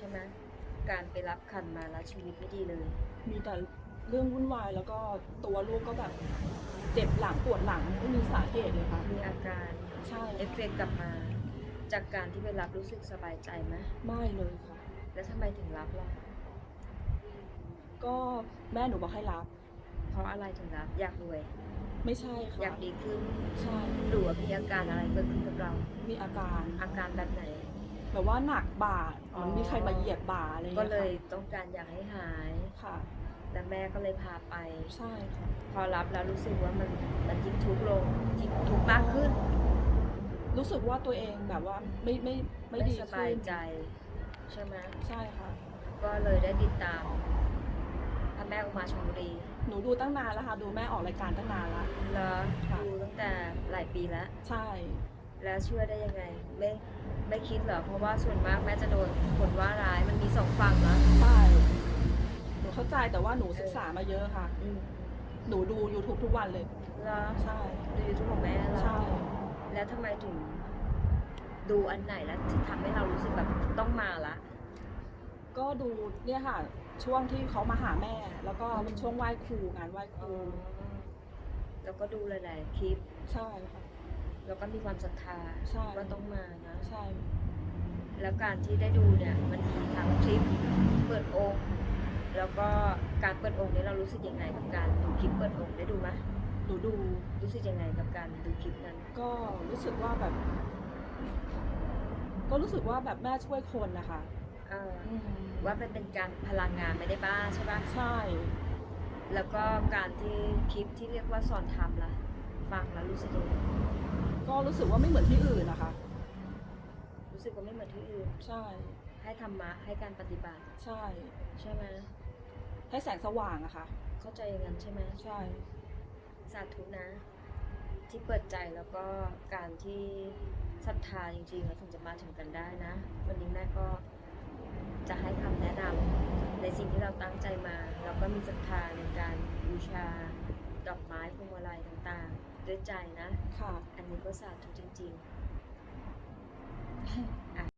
ช่ไหมการไปรับขันมาแล้วชีวิตไม่ดีเลย มีแต่เรื่องวุ่นวายแล้วก็ตัวลูกก็แบบเจ็บหลังปวดหลังไม่มีสาเหตุเลยค่ะมีอาการใช่เอฟเฟกต์กลับมา จากการที่ไปรับรู้สึกสบายใจไหมไม่เลยค่ะ แล้วทำไมถึงรับล่ะก็แม่หนูบอกให้รับ เพราะอะไรถึงรับ อยากรวย ไม่ใช่อยาค่ะกดีขึ้นใช่หรือว่ามีอาการอะไรเกิดขึ้นกับเรา มีอาการอาการแบบไหน แบบว่าหนักบ่าอ๋อมันมีใครมาเหยียบบ่าอะไรอย่างก็เงี้ยเลยต้องการอยากให้หาย ค่ะ แต่แม่ก็เลยพาไป ใช่ค่ะ พอรับแล้วรู้สึกว่ามันมันยิ่งทุกข์ลงยิ่งทุกข์มากขึ้นรู้สึกว่าตัวเองแบบว่าไม่ไม่ไม่ไม่ดีสขึ้นบายใจ ใช่ไหมใช่ค่ะ ก็เลยได้ติดตามพระแม่อุมาชลบุรีหนูดูตั้งนานแล้วค่ะ ดูแม่ออกรายการตั้งนานแล้วแล้วค่ะ ดูตั้งแต่หลายปีแล้ว ใช่ แล้วเชื่อได้ยังไง ไม่ไม่คิดเหรอ เพราะว่าส่วนมากแม่จะโดนคนว่าร้ายมันมีสองฝั่งนะใช่หนูเข้าใจแต่ว่าหนูศึกษามาเยอะค่ะ อืมหนูดู YouTube ทุกวันเลย แล้วใช่ ดูยูทูบของแม่แล้วใช่ แล้วทำไมถึงดูอันไหนแล้วที่ทำให้เรารู้สึกแบบต้องมาละ ก็ดูเนี่ยค่ะ ช่วงที่เขามาหาแม่ แล้วก็เป็นช่วงไหว้ครูงานไหว้ครู แล้วก็ดูหลายๆคลิป ใช่ค่ะ แล้วก็มีความศรัทธาใช่ ว่าต้องมานะใช่ แล้วการที่ได้ดูเนี่ยมันมีทั้งคลิปเปิดองค์แล้วก็การเปิดองค์เนี่ยเรารู้สึกยังไงกับการดูคลิปเปิดองค์ได้ดูไหมหนูดู รู้สึกยังไงกับการดูคลิปนั้น ก็รู้สึกว่าแบบ ก็รู้สึกว่าแบบแม่ช่วยคนนะคะเอออืมว่ามันเป็นการพลังงานไม่ได้บ้าใช่ปะใช่ แล้วก็การที่คลิปที่เรียกว่าสอนธรรมล่ะ ฟังแล้วรู้สึกยังไง ก็รู้สึกว่าไม่เหมือนที่อื่นนะคะ รู้สึกว่าไม่เหมือนที่อื่น ใช่ ให้ธรรมะให้การปฏิบัติใช่ ใช่ไหมให้แสงสว่างอะค่ะ เข้าใจอย่างนั้นใช่ไหมใช่ สาธุนะ ที่เปิดใจแล้วก็การที่ศรัทธาจริงๆแล้วถึงจะมาถึงกันได้นะ วันนี้แม่ก็จะให้คำแนะนำในสิ่งที่เราตั้งใจมาแล้วก็มีศรัทธาในการบูชาดอกไม้พวงมาลัยต่างๆ ด้วยใจนะ ค่ะ อันนี้ ก็สาธุจริงๆ